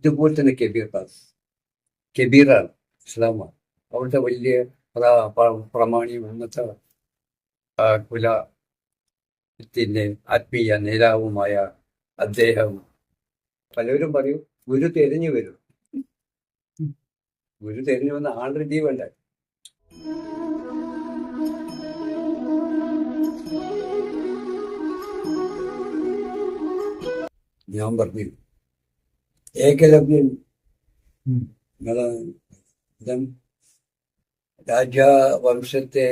ഇതുപോലെ തന്നെ കബീർ ദാസ് കബീറാണ് ഇസ്ലാമാണ്. അവിടുത്തെ വലിയ പ്ര- പ്ര- പ്രമാണിയും അന്നത്തെ ആ, കുലത്തിന്റെ ആത്മീയ നേതാവുമായ അദ്ദേഹം പലരും പറയും ഗുരു തിരഞ്ഞു വരും. ഗുരു തിരഞ്ഞു വന്ന ആളുടെ ജീവല്ല ഞാൻ പറഞ്ഞു ഏകലവ്യൻ രാജവംശത്തെ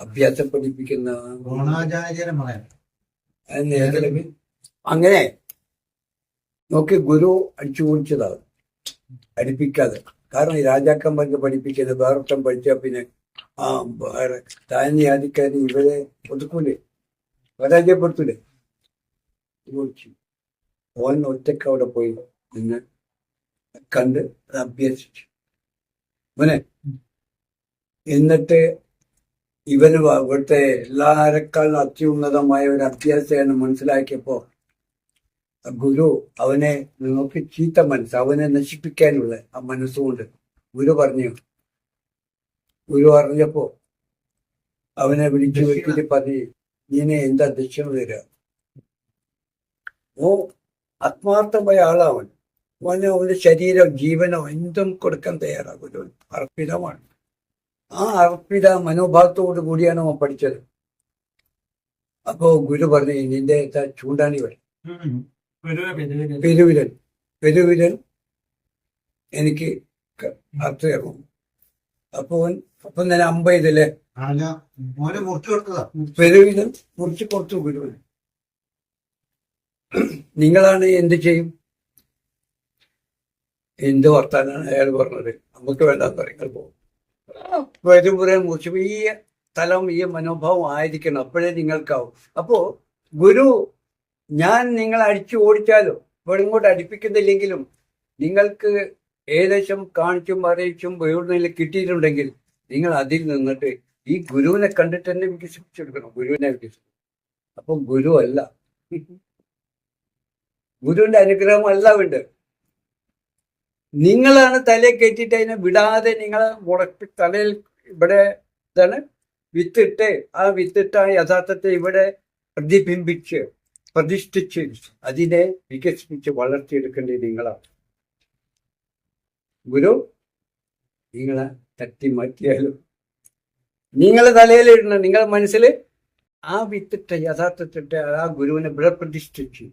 അഭ്യാസം പഠിപ്പിക്കുന്ന ഏകലവ്യൻ അങ്ങനെ നോക്കി ഗുരു അടിച്ചു കുടിച്ചതാണ് പഠിപ്പിക്കാതെ. കാരണം ഈ രാജാക്കന്മാർക്ക് പഠിപ്പിക്കരുത് വേറൊട്ടം പഠിച്ചാൽ പിന്നെ ആ വേറെ താഴ്ന്ന ഇവരെ ഒതുക്കൂലേ? പരാജയപ്പെടുത്തൂലേ? ഓൻ ഒറ്റയ്ക്ക് അവിടെ പോയി നിന്ന് കണ്ട് അഭ്യസിച്ചു. മോനെ എന്നിട്ട് ഇവന് ഇവിടുത്തെ എല്ലാരെക്കാളും അത്യുന്നതമായ ഒരു അഭ്യാസമാണ് മനസ്സിലാക്കിയപ്പോ ഗുരു അവനെ നോക്കി ചീത്ത മനസ്സ് അവനെ നശിപ്പിക്കാനുള്ള ആ മനസ്സുകൊണ്ട് ഗുരു പറഞ്ഞു. ഗുരു അറിഞ്ഞപ്പോ അവനെ വിളിച്ചു വെക്കിട്ട് പതി നീനെ എന്താ ദക്ഷിണ തരിക ഓ ആത്മാർത്ഥമായ ആളാവൻ അവന് അവന്റെ ശരീരം ജീവനോ എന്തും കൊടുക്കാൻ തയ്യാറാകും. ഗുരു അർപ്പിതമാണ്. ആ അർപ്പിത മനോഭാവത്തോടു കൂടിയാണ് അവൻ പഠിച്ചത്. അപ്പോ ഗുരു പറഞ്ഞു നിന്റെ ചൂണ്ടാണി വരും. പെരുവിരൽ. പെരുവിരൽ. എനിക്ക് അർത്ഥയാകും അർത്ഥം അപ്പൊ അപ്പൊ ഞാൻ അമ്പ പെരുവിരൻ മോനെ പെരുവിരൽ മുറിച്ച് കൊടുത്തു ഗുരുവിന് നിങ്ങളാണ് എന്ത് ചെയ്യും? എന്ത് വർത്താനാണ് അയാൾ പറഞ്ഞത്. നമുക്ക് വേണ്ടാന്ന് പറയുന്നത് പോകും. പെരുമുറ മുറിച്ച് ഈ തലം ഈ മനോഭാവം ആയിരിക്കണം. അപ്പോഴേ നിങ്ങൾക്കാവും. അപ്പോ ഗുരു ഞാൻ നിങ്ങളെ അടിച്ചു ഓടിച്ചാലോ ഇവിടെ ഇങ്ങോട്ട് അടുപ്പിക്കുന്നില്ലെങ്കിലും നിങ്ങൾക്ക് ഏകദേശം കാണിച്ചും അറിയിച്ചും എവിടുന്നെങ്കിലും കിട്ടിയിട്ടുണ്ടെങ്കിൽ നിങ്ങൾ അതിൽ നിന്നിട്ട് ഈ ഗുരുവിനെ കണ്ടിട്ട് തന്നെ വികസിപ്പിച്ചെടുക്കണം. ഗുരുവിനെ വികസിപ്പിക്കും അപ്പം ഗുരു അല്ല. ഗുരുവിന്റെ അനുഗ്രഹം അല്ല ഉണ്ട് നിങ്ങളാണ് തലയിൽ കെട്ടിയിട്ട് അതിനെ വിടാതെ നിങ്ങൾ മുടക്കി തലയിൽ ഇവിടെ ഇതാണ് വിത്തിട്ട് ആ വിത്തിട്ട് ആ യഥാർത്ഥത്തെ ഇവിടെ പ്രതിബിംബിച്ച് പ്രതിഷ്ഠിച്ച് അതിനെ വികസിപ്പിച്ച് വളർത്തിയെടുക്കേണ്ടത് നിങ്ങളാണ്. ഗുരു നിങ്ങളെ തട്ടി മാറ്റിയാലും നിങ്ങളെ തലയിൽ ഇടണം. നിങ്ങളെ മനസ്സിൽ ആ വിത്തിട്ട യഥാർത്ഥത്തിട്ട് ആ ഗുരുവിനെ ഇവിടെ പ്രതിഷ്ഠിച്ച്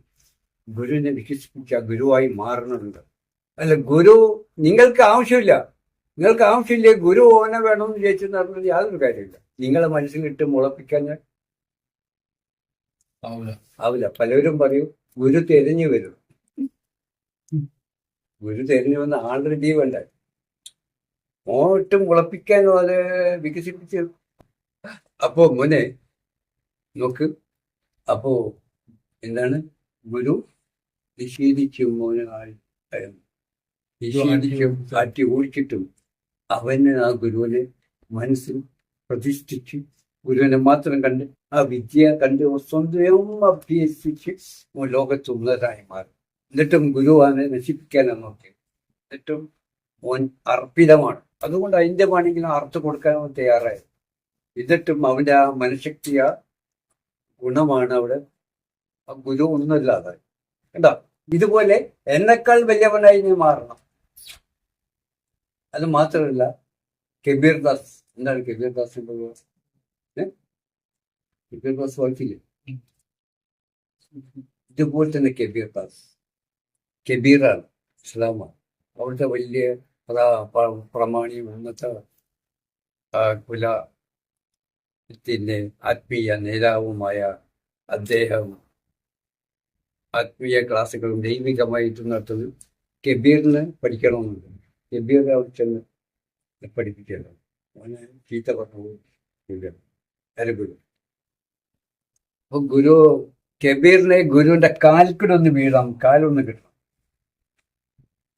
ഗുരുവിനെ വികസിപ്പിച്ച് ആ ഗുരുവായി മാറണമുണ്ട്. അല്ല ഗുരു നിങ്ങൾക്ക് ആവശ്യമില്ല. നിങ്ങൾക്ക് ആവശ്യമില്ല ഗുരു ഓനെ വേണമെന്ന് ചോദിച്ചു പറഞ്ഞത് യാതൊരു കാര്യമില്ല നിങ്ങളെ മനസ്സിലിട്ട് മുളപ്പിക്കാൻ ആവില്ല. പലരും പറയും ഗുരു തെരഞ്ഞു വരും. ഗുരു തെരഞ്ഞു വന്ന ആളുടെ റെഡി വേണ്ട ഓട്ട് മുളപ്പിക്കാനോ അത് വികസിപ്പിച്ച്. അപ്പോ മോനെ നോക്ക്. അപ്പോ എന്താണ്? ഗുരു നിഷേധിച്ചു മോനെ ആയി. നിഷേധിച്ചും കാറ്റി ഓടിച്ചിട്ടും അവന് ആ ഗുരുവിനെ മനസ്സിൽ പ്രതിഷ്ഠിച്ച് ഗുരുവിനെ മാത്രം കണ്ട് ആ വിദ്യ കണ്ട് സ്വന്തം അഭ്യസിച്ച് ലോകത്ത് ഉള്ളതായി മാറി. എന്നിട്ടും ഗുരുവാനെ അവനെ നശിപ്പിക്കാനാണ് നോക്കിയത് എന്നിട്ടും ഓൻ അർപ്പിതമാണ്. അതുകൊണ്ട് അതിന്റെ വേണമെങ്കിലും അർത്ഥ കൊടുക്കാൻ അവൻ തയ്യാറായത് എന്നിട്ടും അവന്റെ ആ മനഃശക്തി ആ ഗുണമാണ് അവിടെ. ആ ഗുരു ഒന്നുമില്ലാതെ കണ്ടോ? ഇതുപോലെ എന്നെക്കാൾ വലിയവനായി നീ മാറണം. അത് മാത്രമല്ല കബീർ ദാസ്. എന്താണ് കബീർ ദാസിന്റെ? കബീർ ദാസ് വായിച്ചില്ലേ? ഇതുപോലെ തന്നെ കബീർ ദാസ്. കബീറാണ് ഇസ്ലാമാണ്. അവിടുത്തെ വലിയ പ്ര- പ്ര- പ്രമാണിയും അന്നത്തെ ആ, കുലത്തിന്റെ ആത്മീയ നേതാവുമായ അദ്ദേഹം ആത്മീയ ക്ലാസ്സുകളും ദൈവികമായിട്ട് നടത്തുന്നത് കബീറിന് പഠിക്കണമെന്നുണ്ട്. ചെന്ന് പഠിപ്പിക്കണം അവന് ചീത്ത പറഞ്ഞു ഗുരു. അപ്പൊ ഗുരു കബീറിനെ ഗുരുവിന്റെ കാൽക്കൂടെ ഒന്ന് വീഴാം കാലൊന്ന് കിട്ടണം.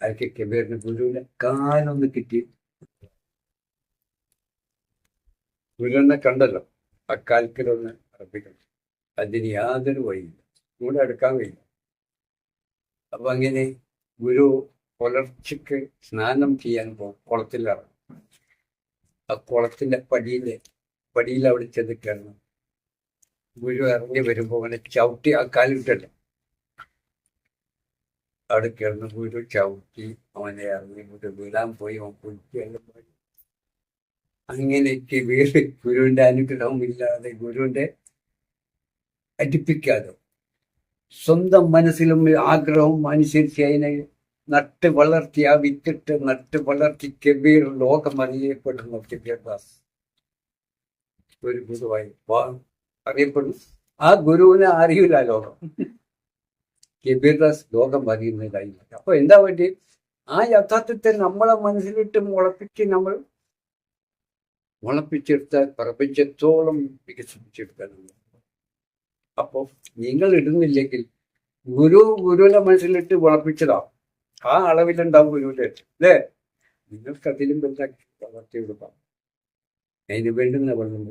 അതൊക്കെ കബീറിന് ഗുരുവിന്റെ കാലൊന്ന് കിട്ടി. ഗുരുവിനെ കണ്ടല്ലോ ആ കാൽക്കൂടൊന്ന് അർപ്പിക്കണം. അതിന് യാതൊരു വഴിയില്ല. കൂടെ എടുക്കാൻ കഴിയില്ല. അപ്പൊ അങ്ങനെ ഗുരു പുലർച്ചയ്ക്ക് സ്നാനം ചെയ്യാൻ പോകും കുളത്തിലിറങ്ങും. ആ കുളത്തിന്റെ പടിയിൽ പടിയിൽ അവിടെ ചെന്ന് കിടന്നു ഗുരു ഇറങ്ങി വരുമ്പോൾ അവനെ ചവിട്ടി ആ കാലിട്ടല്ല അവിടെ കിടന്ന് ഗുരു ചവിട്ടി അവനെ ഇറങ്ങി ഗുരു വിടാൻ പോയി അവൻ കുളിക്കുകയെല്ലാം പോയി. അങ്ങനെയൊക്കെ വേറെ ഗുരുവിന്റെ അനുഗ്രഹം ഇല്ലാതെ ഗുരുവിന്റെ അടിപ്പിക്കാതെ സ്വന്തം മനസ്സിലും ആഗ്രഹവും അനുസരിച്ച് അതിനെ നട്ട് വളർത്തി ആ വിത്തിട്ട് നട്ട് വളർത്തി കബീർ ലോകം അറിയപ്പെടുന്നു കബീർദാസ് ഒരു ഗുരുവായി അറിയപ്പെടുന്നു. ആ ഗുരുവിനെ അറിയില്ല ലോകം. കബീർദാസ് ലോകം അറിയുന്നതായി അപ്പൊ എന്താ വേണ്ടി ആ യഥാർത്ഥത്തെ നമ്മളെ മനസ്സിലിട്ട് മുളപ്പിച്ച് നമ്മൾ മുളപ്പിച്ചെടുത്താൽ പ്രപഞ്ചത്തോളം വികസിപ്പിച്ചെടുക്കാൻ അപ്പോ നിങ്ങൾ ഇടുന്നില്ലെങ്കിൽ ഗുരു ഗുരുവിനെ മനസ്സിലിട്ട് മുളപ്പിച്ചതാ. ആ അളവിലുണ്ടാവും ഗുരുവിന്റെ അല്ലേ? നിങ്ങൾക്ക് അതിലും വലുതാക്കി വളർത്തി കൊടുക്കാം അതിന് വേണ്ടുന്ന വെള്ളം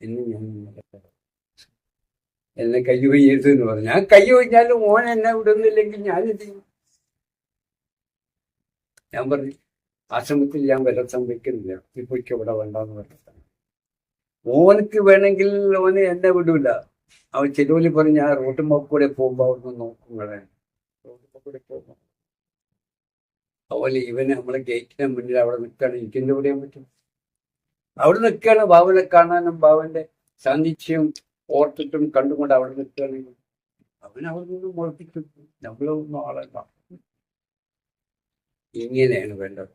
എന്ന് ഞാൻ. എന്നെ കൈ കൊയ്യരുത് എന്ന് പറഞ്ഞു. ഞാൻ കൈ കൊയ്ഞ്ഞാലും ഓൻ എന്നെ വിടുന്നില്ലെങ്കിൽ ഞാൻ എന്ത് ചെയ്യും? ഞാൻ പറഞ്ഞു ആശ്രമത്തിൽ ഞാൻ വില സംഭവിക്കുന്നില്ല ഇപ്പോഴേക്ക് ഇവിടെ വേണ്ടെന്ന് പറഞ്ഞു ഓനക്ക് വേണമെങ്കിൽ ഓന് എന്നെ വിടൂല. അവൻ ചെലവിൽ പറഞ്ഞു ഞാൻ റോട്ടുമ്പോ കൂടെ പോകുമ്പോ നോക്കും കളയാൻ റോട്ടുമ്പോ കൂടെ പോകുമ്പോ അതുപോലെ ഇവന് നമ്മളെ ഗേറ്റിന് മുന്നിൽ അവിടെ നിൽക്കുകയാണ് എനിക്കെന്ത് പറയാൻ പറ്റും? അവിടെ നിൽക്കുകയാണ് ബാബുനെ കാണാനും ബാബുന്റെ സാന്നിധ്യം ഓർത്തിട്ടും കണ്ടുകൊണ്ട് അവിടെ നിൽക്കുകയാണെങ്കിൽ അവൻ അവിടെ നിന്ന് മുളപ്പിച്ചു നമ്മളൊന്നും ആളല്ല. ഇങ്ങനെയാണ് വേണ്ടത്.